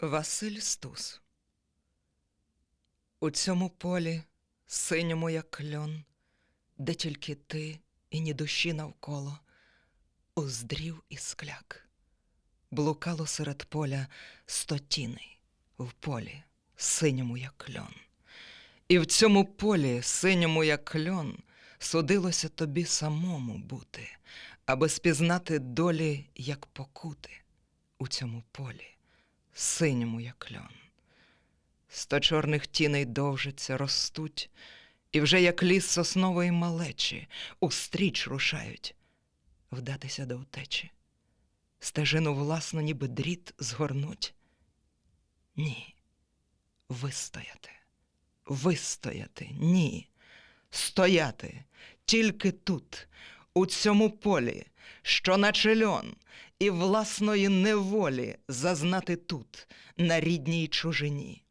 Василь Стус. У цьому полі, синьому, як льон, де тільки ти і ні душі навколо, уздрів і скляк. Блукало серед поля сто тіней в полі, синьому, як льон. І в цьому полі, синьому, як льон, судилося тобі самому бути, аби спізнати долі, як покути у цьому полі, синьому, як льон. Сто чорних тіней довжиться, ростуть, і вже як ліс соснової малечі устріч рушають вдатися до втечі. Стежину власну, ніби дріт згорнуть. Ні, вистояти, вистояти, ні, стояти тільки тут, у цьому полі, що наче льон, і власної неволі зазнати тут, на рідній чужині.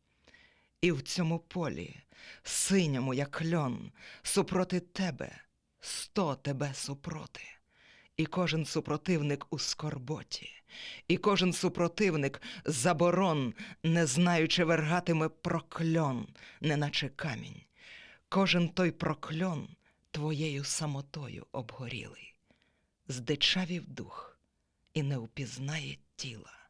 І в цьому полі, синьому, як льон, супроти тебе, сто тебе супроти. І кожен супротивник у скорботі, і кожен супротивник заборон, не знаючи вергатиме прокльон, неначе камінь. Кожен той прокльон твоєю самотою обгорілий, здичавів дух і не впізнає тіла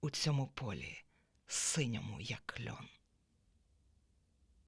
у цьому полі, синьому, як льон.